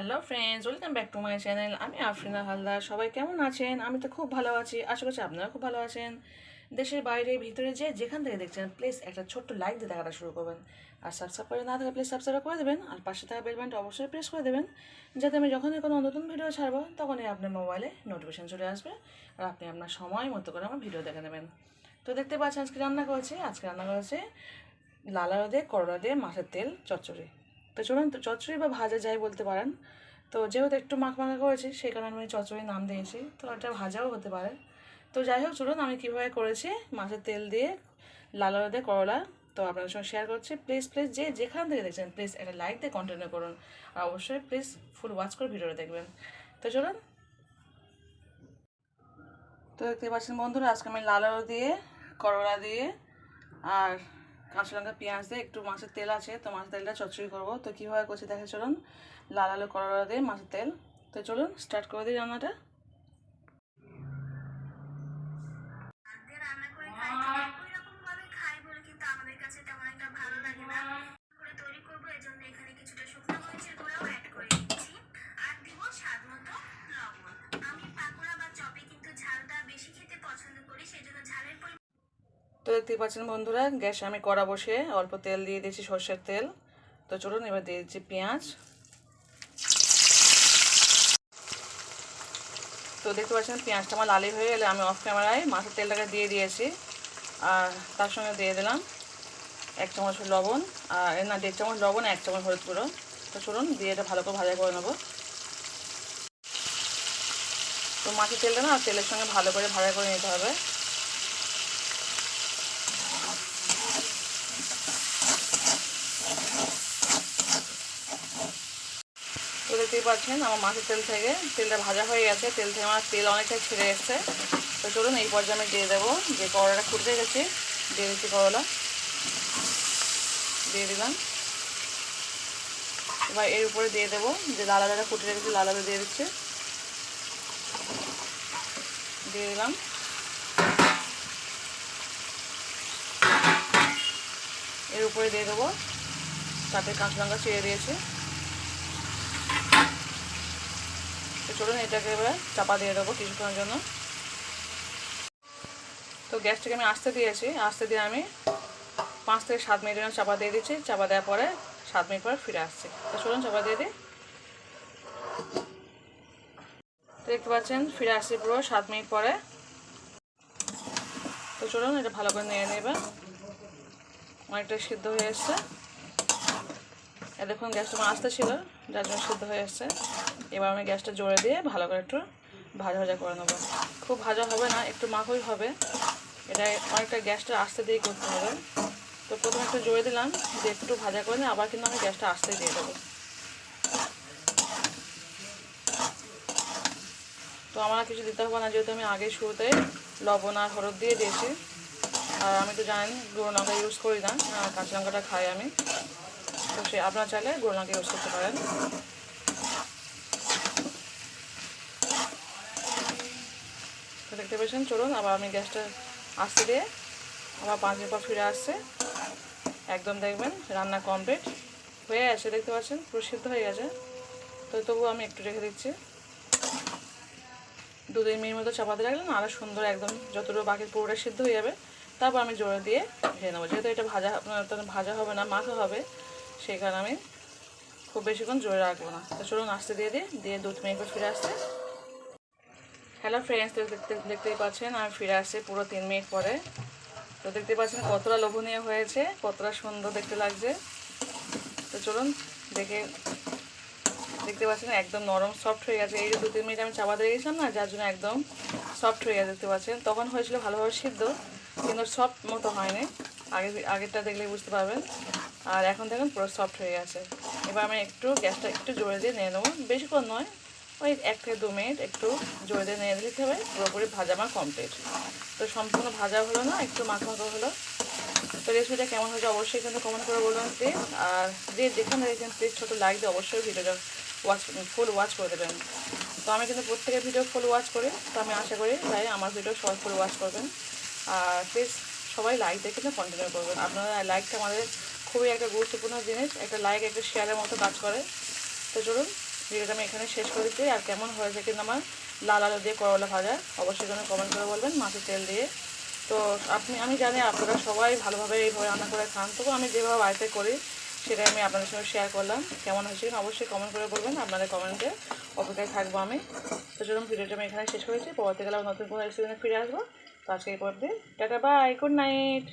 Hello friends welcome back to my channel আমি আফরিনা হালদার। সবাই কেমন আছেন? আমি তো খুব ভালো আছি। আশা করছি আপনারা খুব ভালো আছেন। দেশের বাইরে, ভিতরে যে যেখান থেকে দেখছেন প্লিজ একটা ছোট্ট লাইক দিয়ে দেখাটা শুরু করবেন। আর সাবস্ক্রাইব করে না থাকলে প্লিজ সাবস্ক্রাইব করে দেবেন। আর পাশে থাকা বেল বাটনটা অবশ্যই প্রেস করে দেবেন। যাতে আমি যখনই কোনো নতুন ভিডিও ছাড়বো, তখনই আপনার মোবাইলে নোটিফিকেশন চলে আসবে। আর আপনি আপনার সময় মতো করে আমার ভিডিও দেখে নেবেন। তো দেখতে পাচ্ছেন, আজকে রান্না করেছি। আজকে রান্না করেছে লালা দিয়ে, করলা দিয়ে, মাছের তেল, চচ্চড়ি। তো চলুন তো চচ্চড়ি বা ভাজা যাই বলতে পারেন। তো যেহেতু একটু মাখ মাখা করেছি, সেই কারণে আমি চচ্চড়ি নাম দিয়েছি। তো এটা ভাজাও হতে পারে। তো যাই হোক, চলুন আমি কীভাবে করেছি, মাছের তেল দিয়ে লাল আলু দিয়ে করলা। তো আপনাদের সঙ্গে শেয়ার করছি। প্লিজ প্লিজ যে যেখান থেকে দেখছেন প্লিজ একটা লাইক দিয়ে কন্টিনিউ করুন। আর অবশ্যই প্লিজ ফুল ওয়াচ করে ভিডিওটা দেখবেন। তো চলুন। তো দেখতে পাচ্ছেন বন্ধুরা, আজকে আমি লাল আলু দিয়ে, করলা দিয়ে আর কাঁচা লঙ্কা পেঁয়াজ দিয়ে একটু মাছের তেল আছে, তো মাছের তেলটা চচ্চড়ি করব। তো কীভাবে করছি, দেখে চলুন। লাল আলু করলা দিয়ে মাছের তেল। তো চলুন স্টার্ট করে দিই রান্নাটা। দেখতেই পাচ্ছেন বন্ধুরা, গ্যাসে আমি কড়া বসে অল্প তেল দিয়ে দিয়েছি সর্ষের তেল। তো চলুন, এবার দিয়ে দিচ্ছি পেঁয়াজ। তো দেখতে পাচ্ছেন, পেঁয়াজটা আমার লালি হয়ে গেলে আমি অফ ক্যামেরায় মাছের তেলটাকে দিয়ে দিয়েছি। আর তার সঙ্গে দিয়ে দিলাম এক চামচ লবণ, আর না, দেড় চামচ লবণ, এক চামচ হলুদ গুঁড়ো। তো চলুন, দিয়ে এটা ভালো করে ভাজা করে নেব। তো মাছের তেলটা না, তেলের সঙ্গে ভালো করে ভাজা করে নিতে হবে। দেখতেই পাচ্ছেন, আমার মাছের তেল থেকে। তেলটা ভাজা হয়ে গেছে, তেল থেকে আমার তেল অনেকটাই ছেড়ে এসছে। তো চলুন এই পর্যায়ে আমি দিয়ে দেবো। যে করলাটা ফুটে গেছে, দিয়ে দিচ্ছি করলা। দিয়ে দিলাম। এবার এর উপরে দিয়ে দেবো, যে লাল আলাদা ফুটে রেখেছি, লাল আলু দিয়ে দিচ্ছে। দিয়ে দিলাম। এর উপরে দিয়ে দেবো। তাতে কাঁচা লঙ্কা ছিঁড়ে দিয়েছি। তো চলুন এটাকে এবার চাপা দিয়ে দেবো কিছুক্ষণের জন্য। তো গ্যাসটাকে আমি আস্তে দিয়েছি, আস্তে দিয়ে আমি পাঁচ থেকে সাত মিনিটের জন্য চাপা দিয়ে দিচ্ছি। চাপা দেওয়ার পরে সাত মিনিট পরে ফিরে আসছি। তো চলুন চাপা দিয়ে দিই। তো দেখতে পাচ্ছেন, ফিরে আসছি পুরো সাত মিনিট পরে। তো চলুন এটা ভালো করে নিয়ে নেবে। অনেকটা সিদ্ধ হয়ে এসছে। দেখুন, গ্যাসটা আমার আস্তে ছিল, যার জন্য সিদ্ধ হয়ে এসছে এবার আমি গ্যাসটা জোরে দিয়ে ভালো করে একটু ভাজা ভাজা করে নেব। খুব ভাজা হবে না, একটু মাখই হবে। এটা অনেকটা গ্যাসটা আস্তে দিয়ে করতে হবে। তো প্রথমে একটু জোরে দিলাম যে একটু ভাজা করে নিয়ে আবার কিন্তু আমি গ্যাসটা আস্তে দিয়ে দেবো। তো আমার কিছু দিতে হবে না, যেহেতু আমি আগে শুরুতে লবণ আর হলুদ দিয়ে দিয়েছি। আর আমি তো জানেন, গুঁড়ো লঙ্কা ইউজ করি না কাঁচা লঙ্কাটা খাই আমি। তো সে আপনারা চাইলে গুঁড়ো লঙ্কা ইউজ করতে পারেন। তো দেখতে পেয়েছেন, চলুন আবার আমি গ্যাসটা আসতে দিয়ে আবার পাঁচ মিনিট পর ফিরে আসছে। একদম দেখবেন রান্না কমপ্লিট হয়ে আছে দেখতে পাচ্ছেন, পুরো সিদ্ধ হয়ে গেছে। তো তবুও আমি একটু রেখে দিচ্ছি। দু তিন মিনিট মতো চাপাতে রাখলাম আরও সুন্দর একদম যতটুকু বাকি পুরোটা সিদ্ধ হয়ে যাবে, তারপর আমি জোরে দিয়ে ভেজে নেব। যেহেতু এটা ভাজা তখন ভাজা হবে না, মাখা হবে সেই কারণে আমি খুব বেশিক্ষণ জোরে রাখব না। তো চলুন আসতে দিয়ে দিই, দিয়ে দু পর ফিরে আসতে হ্যালো ফ্রেন্ডস দেখতে, দেখতেই পাচ্ছেন আমি ফিরে আসছি পুরো তিন মিনিট পরে। তো দেখতে পাচ্ছেন কতটা লোভনীয় হয়েছে, কতটা সুন্দর দেখতে লাগছে। তো চলুন দেখে, দেখতে পাচ্ছেন একদম নরম সফট হয়ে গেছে। এই যে দু তিন মিনিট আমি চাপা দিয়ে গেছিলাম না, যার জন্য একদম সফট হয়ে গেছে, দেখতে পাচ্ছেন। তখন হয়েছিল ভালোভাবে সিদ্ধ, কিন্তু সফট মতো হয়নি। আগে, আগেরটা দেখলে বুঝতে পারবেন। আর এখন দেখুন পুরো সফট হয়ে গেছে। এবার আমি একটু গ্যাসটা একটু জোরে দিয়ে নিয়ে নেব। বেশিক্ষণ নয়, ওই এক থেকে দু মিনিট একটু জোরে দিয়ে নিয়ে দিতে হবে। পুরোপুরি ভাজা আমার কমপ্লিট তো সম্পূর্ণ ভাজা হলো না, একটু মাখা মাখা হলো। তো রেসিপিটা কেমন হয়েছে অবশ্যই কিন্তু কমেন্ট করে বলবেন প্লিজ আর যে যেখানে দেখছেন প্লিজ ছোটো লাইক দিয়ে অবশ্যই ভিডিওটা ওয়াচ ফুল ওয়াচ করে দেবেন। তো আমি কিন্তু প্রত্যেকের ভিডিও ফুল ওয়াচ করি, তো আমি আশা করি তাই আমার ভিডিও সবাই ফুল ওয়াচ করবেন। আর প্লিজ সবাই লাইক দেখে কিন্তু কন্টিনিউ করবেন। আপনারা লাইকটা আমাদের খুবই একটা গুরুত্বপূর্ণ জিনিস। একটা লাইক একটা শেয়ারের মতো কাজ করে। তো চলুন, ভিডিওটা আমি এখানে শেষ করে দিচ্ছি আর কেমন হয়েছে কিন্তু আমার লাল আলু দিয়ে করলা ভাজা, অবশ্যই কোনো কমেন্ট করে বলবেন মাছের তেল দিয়ে। তো আপনি, আমি জানি আপনারা সবাই ভালোভাবে এইভাবে রান্না করে খান। তবু আমি যেভাবে বাড়িতে করি, সেটাই আমি আপনাদের সঙ্গে শেয়ার করলাম। কেমন হয়েছে অবশ্যই কমেন্ট করে বলবেন। আপনাদের কমেন্টে অপেক্ষায় থাকব আমি। তো চলুন, ভিডিওটা আমি এখানে শেষ করেছি। পরবর্তীকালে নতুন কোনো রেসিপি ফিরে আসব। তো আজকে এই পর্যন্ত টাটা বাই গুড নাইট